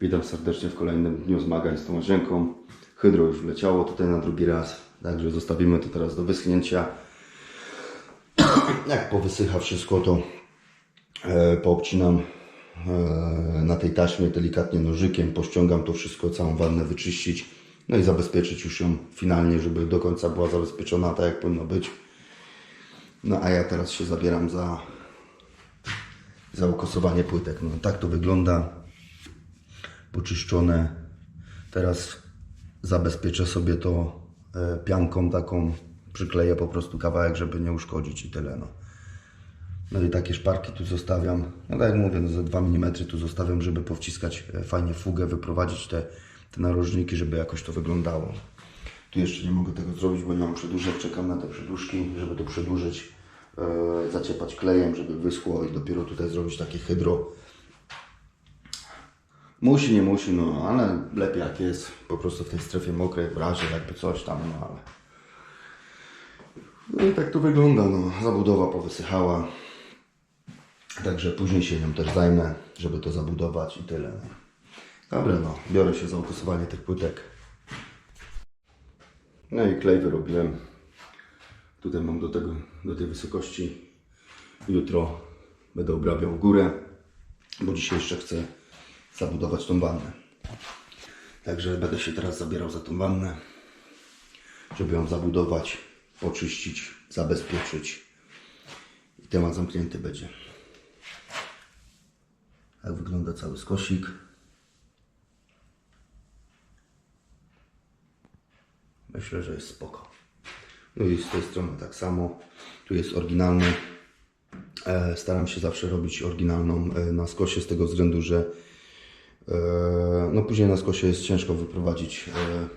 Witam serdecznie w kolejnym dniu zmagań z tą łazienką. Hydro już wleciało tutaj na drugi raz, także zostawimy to teraz do wyschnięcia. Jak powysycha wszystko, to e, poobcinam e, na tej taśmie delikatnie nożykiem, pościągam to wszystko, całą wannę wyczyścić, no i zabezpieczyć już ją finalnie, żeby do końca była zabezpieczona tak jak powinno być. No a ja teraz się zabieram za, za ukosowanie płytek. No tak to wygląda poczyszczone. Teraz zabezpieczę sobie to e, pianką taką, przykleję po prostu kawałek, żeby nie uszkodzić i tyle. No, no i takie szparki tu zostawiam. No tak jak mówię, no za 2 mm tu zostawiam, żeby powciskać e, fajnie fugę, wyprowadzić te, te narożniki, żeby jakoś to wyglądało. Tu jeszcze nie mogę tego zrobić, bo nie mam przedłużek. Czekam na te przedłużki, żeby to przedłużyć, e, zaciepać klejem, żeby wyschło i dopiero tutaj zrobić takie hydro. Musi, nie musi, no ale lepiej jak jest po prostu w tej strefie mokrej, w razie jakby coś tam, no ale... No i tak to wygląda, no. Zabudowa powysychała. Także później się nią też zajmę, żeby to zabudować i tyle. No. Dobra, no. Biorę się za ukosowanie tych płytek. No i klej wyrobiłem. Tutaj mam do tego, do tej wysokości. Jutro będę obrabiał górę, bo dzisiaj jeszcze chcę zabudować tą wannę. Także będę się teraz zabierał za tą wannę, żeby ją zabudować, oczyścić, zabezpieczyć i temat zamknięty będzie. Tak wygląda cały skosik. Myślę, że jest spoko. No i z tej strony tak samo. Tu jest oryginalny. E, staram się zawsze robić oryginalną e, na skosie z tego względu, że no później na skosie jest ciężko wyprowadzić, e,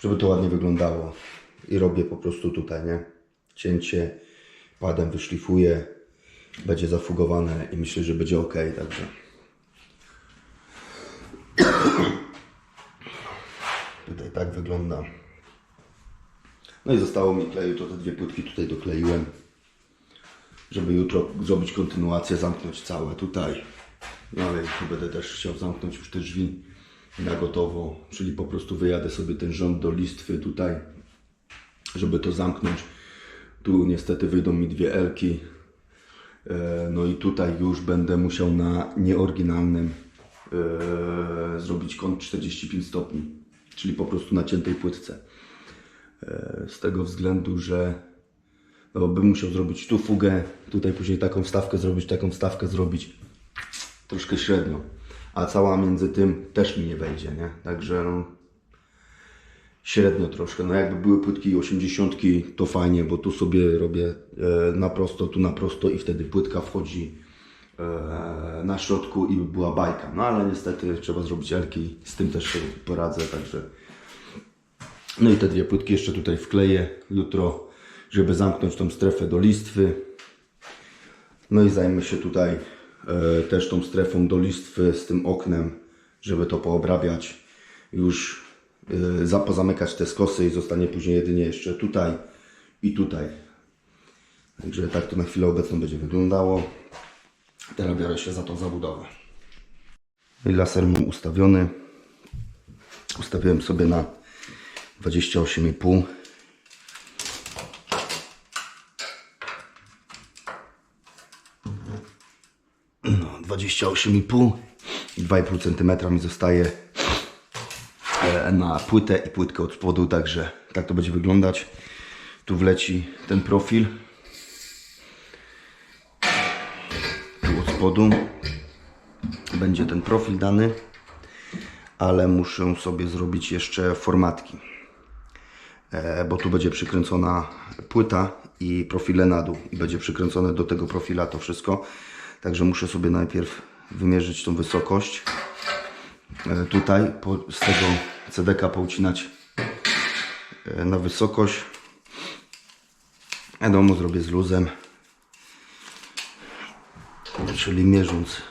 żeby to ładnie wyglądało. I robię po prostu tutaj, nie? Cięcie, padem wyszlifuję, będzie zafugowane i myślę, że będzie ok, także. Tutaj tak wygląda. No i zostało mi kleju, to te dwie płytki tutaj dokleiłem, żeby jutro zrobić kontynuację, zamknąć całe tutaj. No ale będę też chciał zamknąć już te drzwi na gotowo, czyli po prostu wyjadę sobie ten rząd do listwy tutaj, żeby to zamknąć. Tu niestety wyjdą mi dwie elki. E, No i tutaj już będę musiał na nieoryginalnym e, zrobić kąt 45 stopni, czyli po prostu na ciętej płytce. E, Z tego względu, że no, bym musiał zrobić tu fugę, tutaj później taką wstawkę zrobić, taką wstawkę zrobić. Troszkę średnio. A cała między tym też mi nie wejdzie, nie? Także no, średnio troszkę. No jakby były płytki 80 to fajnie, bo tu sobie robię e, na prosto, tu na prosto i wtedy płytka wchodzi e, na środku i była bajka. No ale niestety trzeba zrobić elki, z tym też poradzę, także no i te dwie płytki jeszcze tutaj wkleję jutro, żeby zamknąć tą strefę do listwy. No i zajmę się tutaj też tą strefą do listwy z tym oknem, żeby to poobrabiać. Już e, za, pozamykać te skosy i zostanie później jedynie jeszcze tutaj i tutaj. Także tak to na chwilę obecną będzie wyglądało. Teraz biorę się za tą zabudowę. I laser mam ustawiony. Ustawiłem sobie na 28,5. No, 28,5 i 2,5 cm mi zostaje e, na płytę i płytkę od spodu, także tak to będzie wyglądać. Tu wleci ten profil. Tu od spodu będzie ten profil dany, ale muszę sobie zrobić jeszcze formatki, e, bo tu będzie przykręcona płyta i profile na dół i będzie przykręcone do tego profila to wszystko. Także muszę sobie najpierw wymierzyć tą wysokość. E, Tutaj z tego CDK poucinać e, na wysokość. Wiadomo, zrobię z luzem. Czyli mierząc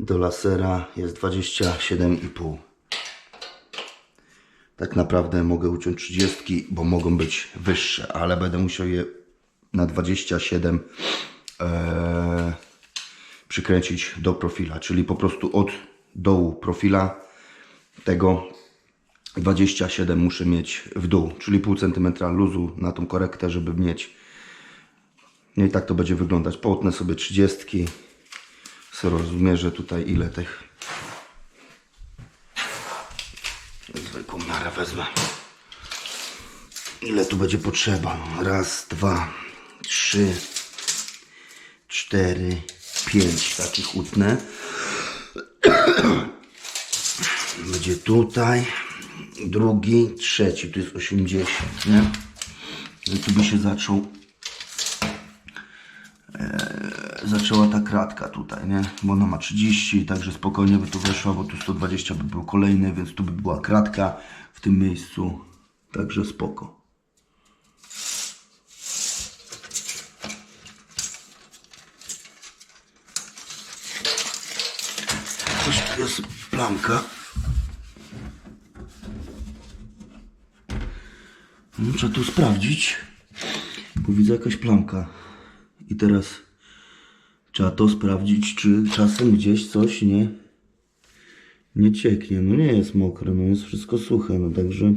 do lasera jest 27,5. Tak naprawdę mogę uciąć 30, bo mogą być wyższe, ale będę musiał je na 27 e, przykręcić do profila, czyli po prostu od dołu profila tego 27 muszę mieć w dół, czyli pół centymetra luzu na tą korektę, żeby mieć. No i tak to będzie wyglądać. Połtnę sobie 30. Sobie rozmierzę tutaj ile tych. Zwykłą miarę wezmę. Ile tu będzie potrzeba? Raz, dwa, trzy, cztery, pięć takich utnę. Będzie tutaj. Drugi, trzeci, tu jest 80, nie? I tu by się zaczął e, zaczęła ta kratka tutaj, nie? Bo ona ma 30, także spokojnie by tu weszła, bo tu 120 by był kolejny, więc tu by była kratka w tym miejscu. Także spoko. Coś tu No, trzeba tu sprawdzić, bo widzę jakaś plamka. I teraz trzeba to sprawdzić, czy czasem gdzieś coś nie, nie cieknie. No nie jest mokre, no jest wszystko suche, no także...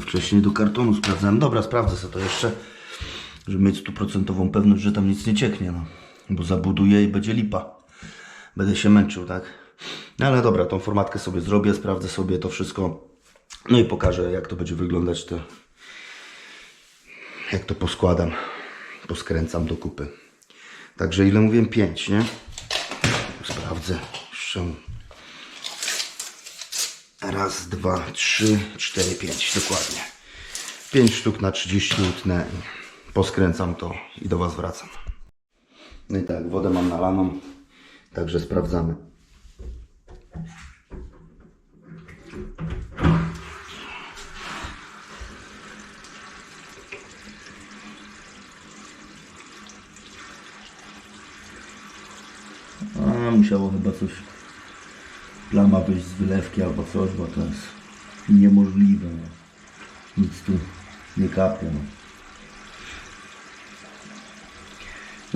Wcześniej do kartonu sprawdzałem. Dobra, sprawdzę sobie to jeszcze, żeby mieć stuprocentową pewność, że tam nic nie cieknie, no. Bo zabuduję i będzie lipa. Będę się męczył, tak? No ale dobra, tą formatkę sobie zrobię, sprawdzę sobie to wszystko. No i pokażę, jak to będzie wyglądać, to jak to poskładam, poskręcam do kupy. Także ile mówiłem? 5, nie? Sprawdzę. Jeszcze. Raz, dwa, trzy, cztery, pięć. Dokładnie. 5 sztuk na 30 utnę. Poskręcam to i do Was wracam. No i tak, wodę mam nalaną, także sprawdzamy. A, musiało chyba coś, plama wyjść z wylewki albo coś, bo to jest niemożliwe. No. Nic tu nie kapie. No.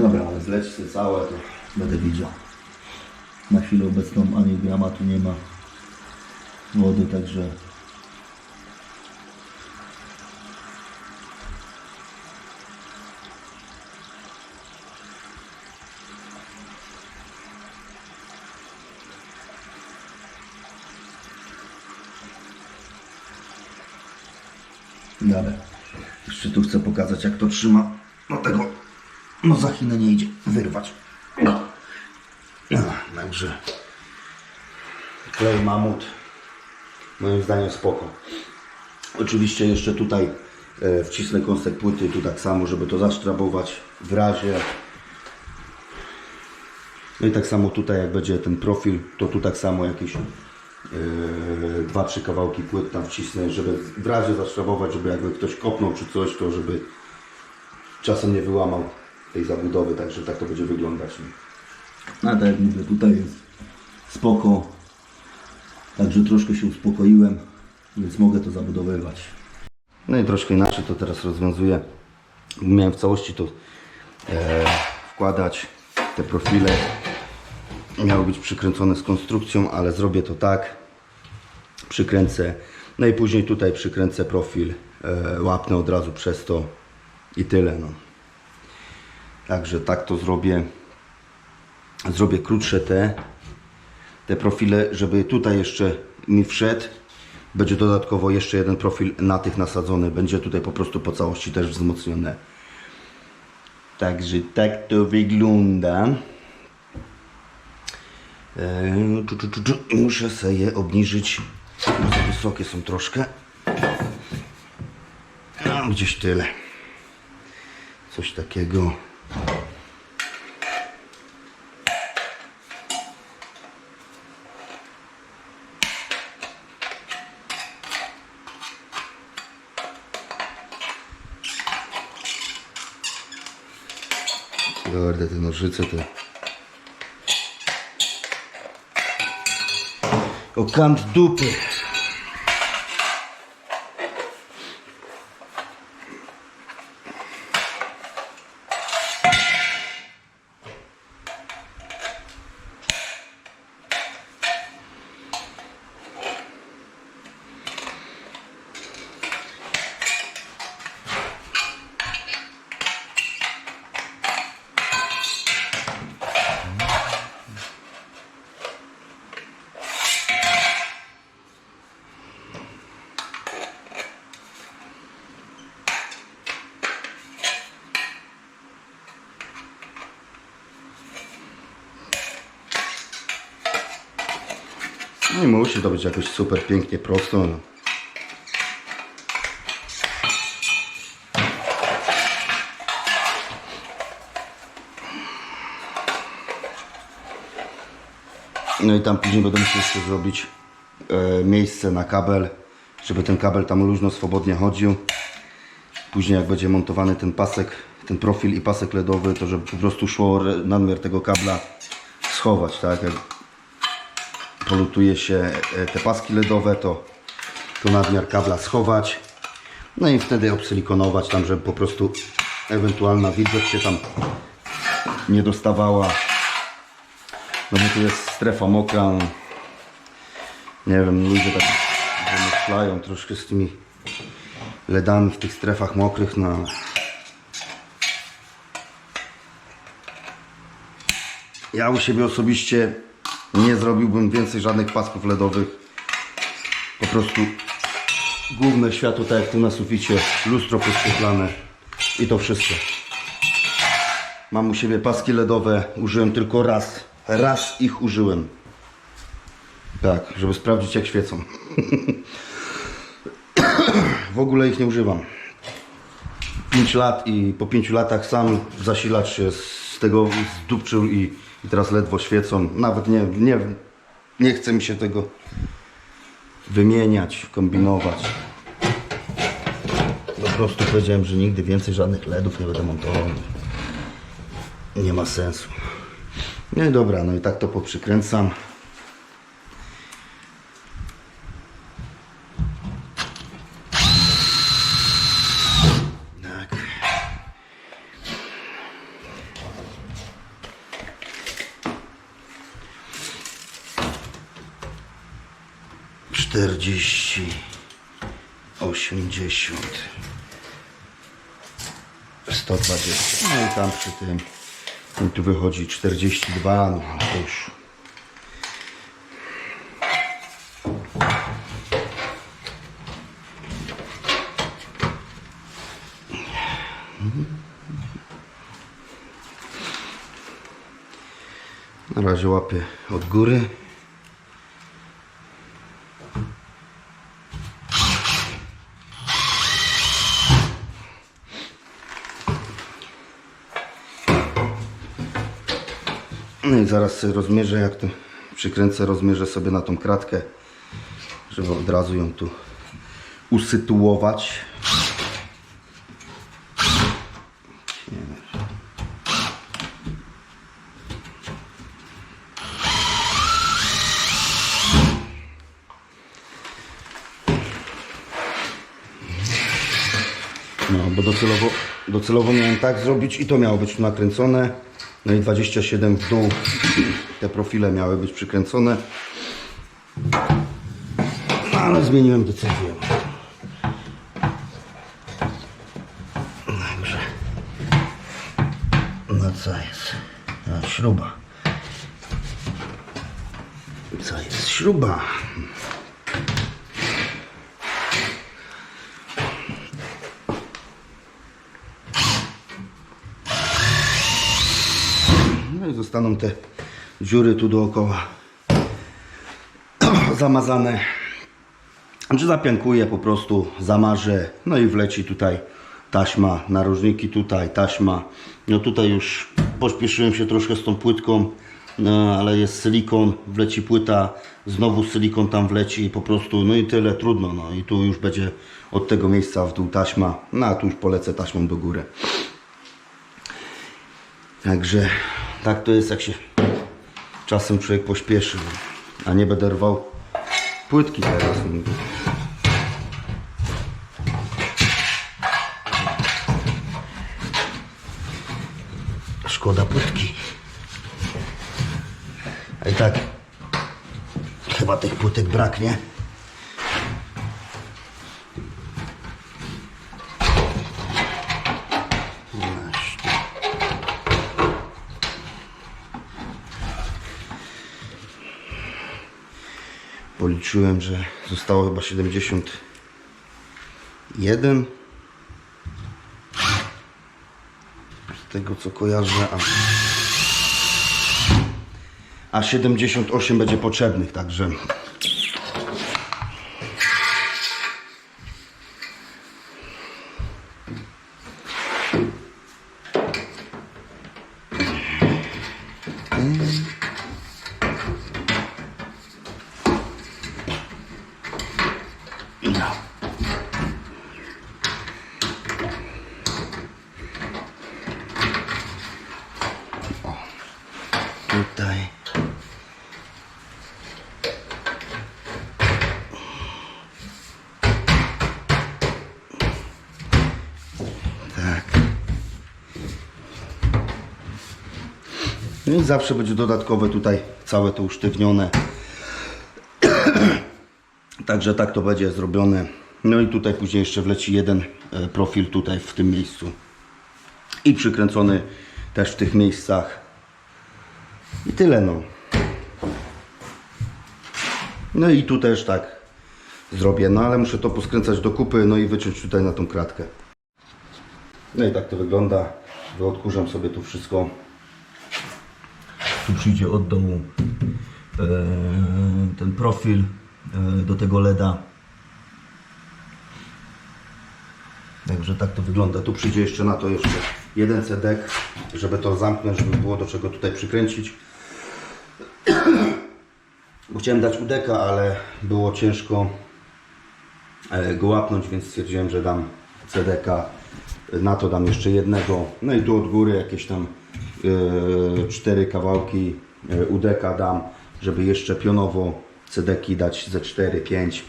Dobra, ale zleć sobie całe, to będę widział. Na chwilę obecną ani grama tu nie ma wody, także Dobra. Jeszcze tu chcę pokazać jak to trzyma. No tego no za Chinę nie idzie wyrwać. Także klej mamut moim zdaniem spoko. Oczywiście jeszcze tutaj e, wcisnę kąsek płyty tu tak samo, żeby to zasztrabować w razie. No i tak samo tutaj jak będzie ten profil, to tu tak samo jakieś e, dwa, trzy kawałki płyt tam wcisnę, żeby w razie zasztrabować, żeby jakby ktoś kopnął czy coś, to żeby czasem nie wyłamał tej zabudowy, także tak to będzie wyglądać. No tak jak mówię, tutaj jest spoko, także troszkę się uspokoiłem, więc mogę to zabudowywać. No i troszkę inaczej to teraz rozwiązuję. Miałem w całości to e, wkładać, te profile miały być przykręcone z konstrukcją, ale zrobię to tak, przykręcę, no i później tutaj przykręcę profil, e, łapnę od razu przez to i tyle. No. Także tak to zrobię. Zrobię krótsze te, te profile, żeby tutaj jeszcze mi wszedł. Będzie dodatkowo jeszcze jeden profil na tych nasadzony. Będzie tutaj po prostu po całości też wzmocnione. Także tak to wygląda. Eee, czu, czu, czu, czu. Muszę sobie je obniżyć, wysokie są troszkę. No, gdzieś tyle. Coś takiego. Kurde, te nożyce te. O kant Nie musi to być jakoś super pięknie prosto. No. No i tam później będę musiał jeszcze zrobić e, miejsce na kabel, żeby ten kabel tam luźno, swobodnie chodził. Później jak będzie montowany ten pasek, ten profil i pasek LEDowy, to żeby po prostu szło nadmiar tego kabla schować, tak? Jak polutuje się e, te paski LEDowe, to, to nadmiar kabla schować. No i wtedy obsilikonować tam, żeby po prostu ewentualna wilgoć się tam nie dostawała. No bo tu jest strefa mokra. Nie wiem, ludzie tak wymyślają troszkę z tymi LEDami w tych strefach mokrych, no ja u siebie osobiście nie zrobiłbym więcej żadnych pasków LEDowych. Po prostu główne światło, tak jak tu na suficie, lustro podświetlane i to wszystko. Mam u siebie paski LEDowe, użyłem tylko raz. Raz ich użyłem. Tak, żeby sprawdzić jak świecą. w ogóle ich nie używam. 5 lat i po 5 latach sam zasilacz się z tego zdupczył i, i teraz ledwo świecą. Nawet nie, nie, nie chce mi się tego wymieniać, kombinować. Po prostu powiedziałem, że nigdy więcej żadnych LEDów nie będę montował. Nie ma sensu. No i dobra, no i tak to poprzykręcam. 20. No i tam przy tym i tu wychodzi 42, no już. Na razie łapię od góry. Zaraz rozmierzę, jak to przykręcę, rozmierzę sobie na tą kratkę, żeby od razu ją tu usytuować. No, bo docelowo, docelowo miałem tak zrobić i to miało być tu nakręcone. No i 27 w dół te profile miały być przykręcone. No, ale zmieniłem decyzję. Dobrze. No co jest? No, śruba. Co jest? Śruba. No i zostaną te dziury tu dookoła zamazane. Czy zapiankuję po prostu, zamarzę, no i wleci tutaj taśma, narożniki tutaj, taśma. No tutaj już pośpieszyłem się troszkę z tą płytką, no ale jest silikon, wleci płyta, znowu silikon tam wleci po prostu, no i tyle, trudno, no i tu już będzie od tego miejsca w dół taśma, no a tu już polecę taśmą do góry. Także tak to jest, jak się czasem człowiek pośpieszy, a nie będę rwał płytki teraz. Szkoda płytki. A i tak chyba tych płytek braknie. Właśnie. Policzyłem, że zostało chyba 71 z tego co kojarzę, a, a 78 będzie potrzebnych, także tutaj. Tak. No i zawsze będzie dodatkowe tutaj całe to usztywnione. Także tak to będzie zrobione. No i tutaj później jeszcze wleci jeden e, profil tutaj w tym miejscu. I przykręcony też w tych miejscach. I tyle no. No i tu też tak zrobię, no ale muszę to poskręcać do kupy, no i wyciąć tutaj na tą kratkę. No i tak to wygląda. Wyodkurzam sobie tu wszystko. Tu przyjdzie od dołu e, ten profil e, do tego LEDa. Także tak to wygląda. Tu przyjdzie jeszcze na to jeszcze jeden cedek, żeby to zamknąć, żeby było do czego tutaj przykręcić. Bo chciałem dać udeka, ale było ciężko e, go łapnąć, więc stwierdziłem, że dam cedeka. Na to dam jeszcze jednego. No i tu od góry jakieś tam cztery kawałki e, udeka dam, żeby jeszcze pionowo cedeki dać ze 4, 5.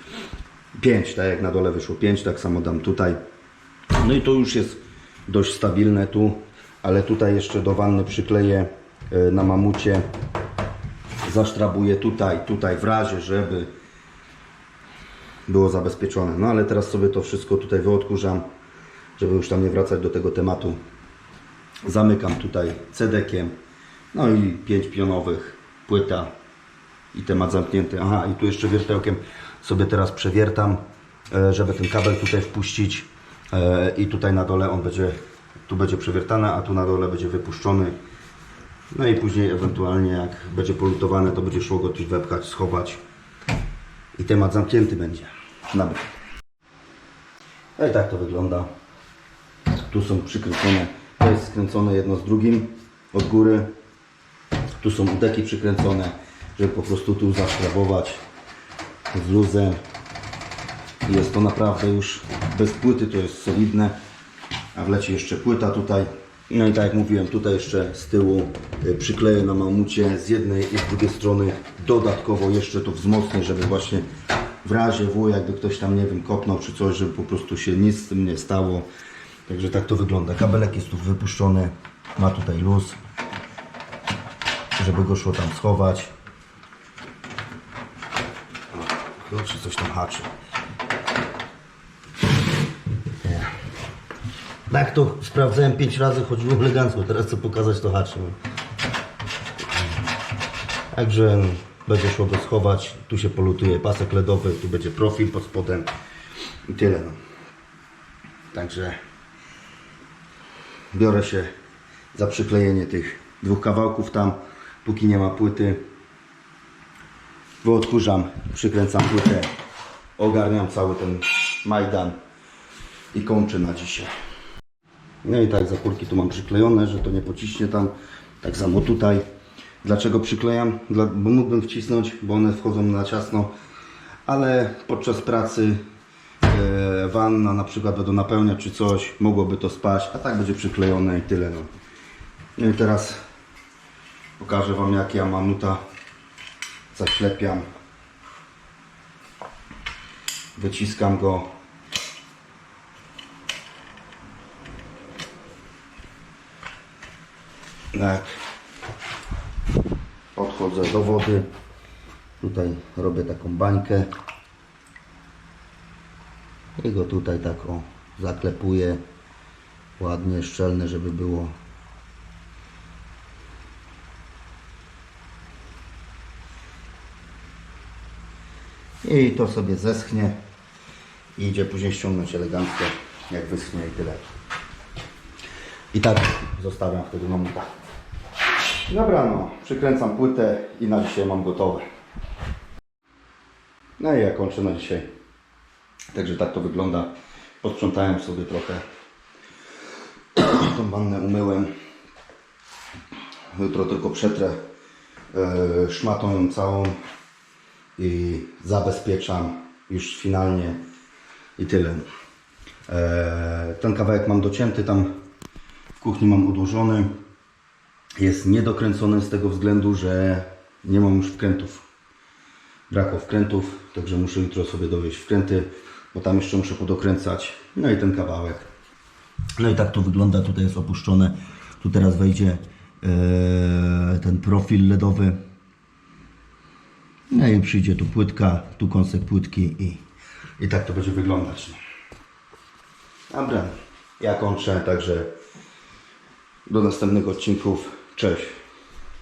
5, tak jak na dole wyszło 5, tak samo dam tutaj. No i to już jest dość stabilne tu, ale tutaj jeszcze do wanny przykleję e, na mamucie. Zasztrabuję tutaj, tutaj w razie, żeby było zabezpieczone. No ale teraz sobie to wszystko tutaj wyodkurzam, żeby już tam nie wracać do tego tematu. Zamykam tutaj cedekiem, no i pięć pionowych, płyta i temat zamknięty. Aha, i tu jeszcze wiertełkiem sobie teraz przewiertam, e, żeby ten kabel tutaj wpuścić e, i tutaj na dole on będzie, tu będzie przewiertany, a tu na dole będzie wypuszczony. No i później ewentualnie jak będzie polutowane, to będzie szło go tu wepchać, schować i temat zamknięty będzie. Dobra. No i tak to wygląda. Tu są przykręcone, to jest skręcone jedno z drugim od góry. Tu są udeki przykręcone, żeby po prostu tu zaszkrabować z luzem. Jest to naprawdę już bez płyty, to jest solidne. A wleci jeszcze płyta tutaj. No i tak jak mówiłem, tutaj jeszcze z tyłu y, przykleję na mamucie z jednej i z drugiej strony. Dodatkowo jeszcze to wzmocnię, żeby właśnie w razie W, jakby ktoś tam, nie wiem, kopnął czy coś, żeby po prostu się nic z tym nie stało. Także tak to wygląda. Kabelek jest tu wypuszczony, ma tutaj luz, żeby go szło tam schować. Czy coś tam haczy. Tak to sprawdzałem 5 razy, chodziło elegancko. Teraz chcę pokazać to haczy. Także będzie szło go schować. Tu się polutuje pasek LEDowy, tu będzie profil pod spodem i tyle. No. Także biorę się za przyklejenie tych dwóch kawałków tam, póki nie ma płyty. Wyodkurzam, przykręcam płytę, ogarniam cały ten majdan i kończę na dzisiaj. No i tak zapórki tu mam przyklejone, że to nie pociśnie tam. Tak samo tutaj. Dlaczego przyklejam? Dla, bo mógłbym wcisnąć, bo one wchodzą na ciasno, ale podczas pracy wanna na przykład będą napełniać czy coś, mogłoby to spaść, a tak będzie przyklejone i tyle. No. No i teraz pokażę Wam jak ja mamuta zaślepiam. Wyciskam go Tak. Podchodzę do wody. Tutaj robię taką bańkę. I go tutaj tak o zaklepuję. Ładnie, szczelne, żeby było. I to sobie zeschnie. I idzie później ściągnąć elegancko, jak wyschnie i tyle. I tak zostawiam wtedy mamuta. Dobra no, przykręcam płytę i na dzisiaj mam gotowe. No i ja kończę na dzisiaj. Także tak to wygląda. Posprzątałem sobie trochę. Tą wannę umyłem. Jutro tylko przetrę e, szmatą ją całą i zabezpieczam już finalnie i tyle. E, ten kawałek mam docięty tam w kuchni mam odłożony. jest niedokręcone z tego względu, że nie mam już wkrętów. Brakło wkrętów, także muszę jutro sobie dowieść wkręty, bo tam jeszcze muszę podokręcać. No i ten kawałek. No i tak to wygląda, tutaj jest opuszczone. Tu teraz wejdzie e, ten profil LEDowy. No i przyjdzie tu płytka, tu kąsek płytki i, i tak to będzie wyglądać. Dobra, ja kończę, także do następnych odcinków. Cześć.